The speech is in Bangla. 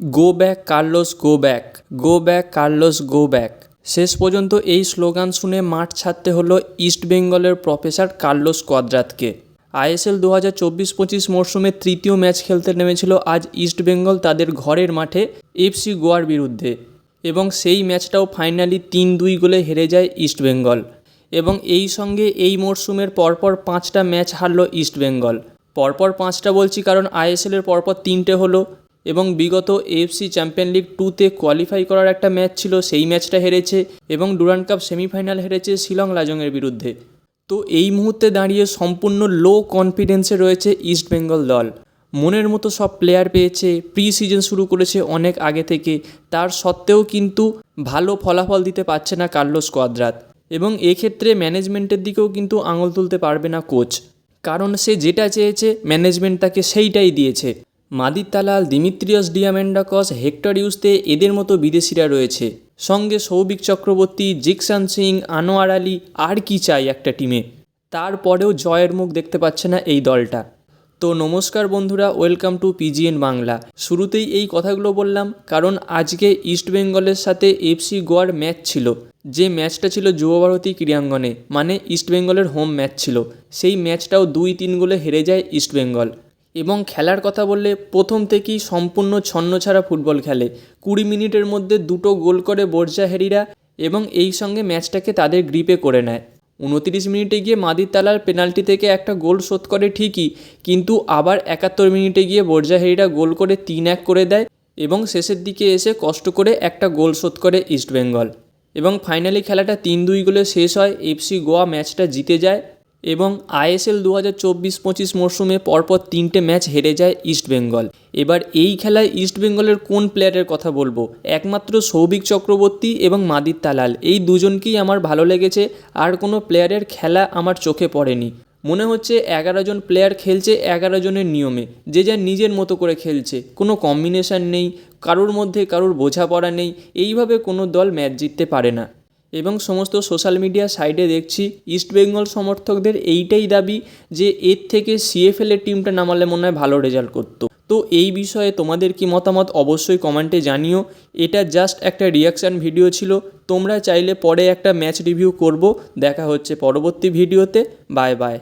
Go back Carlos go back go back Carlos go back শেষ পর্যন্ত এই স্লোগান শুনে মাঠ ছাড়তে হলো ইস্টবেঙ্গলের প্রফেসর কার্লোস কোয়াদ্রাতকে। আইএসএল দু হাজার চব্বিশ পঁচিশ মরশুমে তৃতীয় ম্যাচ খেলতে নেমেছিল আজ ইস্টবেঙ্গল তাদের ঘরের মাঠে এফসি গোয়ার বিরুদ্ধে। এবং সেই ম্যাচটাও ফাইনালি তিন দুই গোলে হেরে যায় ইস্টবেঙ্গল এবং এই সঙ্গে এই মরশুমের পরপর পাঁচটা ম্যাচ হারল ইস্টবেঙ্গল পরপর পাঁচটা বলছি কারণ আইএসএলের পরপর তিনটে হলো। এবং বিগত এএফসি চ্যাম্পিয়ন লিগ টুতে কোয়ালিফাই করার একটা ম্যাচ ছিল, সেই ম্যাচটা হেরেছে এবং ডুরান্ড কাপ সেমিফাইনাল হেরেছে শিলং লাজংয়ের বিরুদ্ধে। তো এই মুহূর্তে দাঁড়িয়ে সম্পূর্ণ লো কনফিডেন্সে রয়েছে ইস্টবেঙ্গল দল। মনের মতো সব প্লেয়ার পেয়েছে প্রি সিজন শুরু করেছে অনেক আগে থেকে, তার সত্ত্বেও কিন্তু ভালো ফলাফল দিতে পারছে না কার্লোস কোয়াদ্রাত। এবং এক্ষেত্রে ম্যানেজমেন্টের দিকেও কিন্তু আঙুল তুলতে পারবে না কোচ কারণ সে যেটা চেয়েছে ম্যানেজমেন্ট তাকে সেইটাই দিয়েছে। Madih Talal Dimitrios Diamantakos Hector Yuste এদের মতো বিদেশিরা রয়েছে। সঙ্গে সৌভিক চক্রবর্তী, জিকসান সিং, আনোয়ার আলী, আর কি চাই একটা টিমে? তারপরেও জয়ের মুখ দেখতে পাচ্ছে না এই দলটা। তো নমস্কার বন্ধুরা, ওয়েলকাম টু পিজিএন বাংলা। শুরুতেই এই কথাগুলো বললাম, কারণ আজকে ইস্টবেঙ্গলের সাথে এফসি গোয়ার ম্যাচ ছিল। যে ম্যাচটা ছিল যুবভারতী ক্রীড়াঙ্গনে মানে ইস্টবেঙ্গলের হোম ম্যাচ ছিল। সেই ম্যাচটাও দুই তিন গোলে হেরে যায় ইস্টবেঙ্গল এবং খেলার কথা বললে প্রথম থেকেই সম্পূর্ণ ছন্নছাড়া ফুটবল খেলে। কুড়ি মিনিটের মধ্যে দুটো গোল করে বর্জাহেরিরা এবং এই সঙ্গে ম্যাচটাকে তাদের গ্রিপে করে নেয়। উনতিরিশ মিনিটে গিয়ে মাদির তালার পেনাল্টি থেকে একটা গোল শোধ করে ঠিকই, কিন্তু আবার একাত্তর মিনিটে গিয়ে বর্জাহেরিরা গোল করে তিন এক করে দেয় এবং শেষের দিকে এসে কষ্ট করে একটা গোল শোধ করে ইস্টবেঙ্গল। এবং ফাইনালি খেলাটা তিন দুই গোলে শেষ হয়, এফসি গোয়া ম্যাচটা জিতে যায়। এবং আইএসএল দু হাজার চব্বিশ পঁচিশ মরশুমে পরপর তিনটে ম্যাচ হেরে যায় ইস্টবেঙ্গল এবার এই খেলায় ইস্টবেঙ্গলের কোন প্লেয়ারের কথা বলব? একমাত্র সৌভিক চক্রবর্তী এবং মাদির তালাল। এই দুজনকেই আমার ভালো লেগেছে, আর কোনো প্লেয়ারের খেলা আমার চোখে পড়েনি। মনে হচ্ছে এগারো জন প্লেয়ার খেলছে এগারো জনের নিয়মে। যে যার নিজের মতো করে খেলছে। কোনো কম্বিনেশন নেই, কারোর মধ্যে কারোর বোঝাপড়া নেই। এইভাবে কোনো দল ম্যাচ জিততে পারে না। এবং সমস্ত সোশ্যাল মিডিয়া সাইডে দেখছি ইস্টবেঙ্গল সমর্থকদের এইটাই দাবি যে এর থেকে সিএফএল এর টিমটা নামালে মনে হয় ভালো রেজাল্ট করতো। তো এই বিষয়ে তোমাদের কি মতামত অবশ্যই কমেন্টে জানিও। এটা জাস্ট একটা রিয়াকশান ভিডিও ছিল। তোমরা চাইলে পরে একটা ম্যাচ রিভিউ করব। দেখা হচ্ছে পরবর্তী ভিডিওতে বাই বাই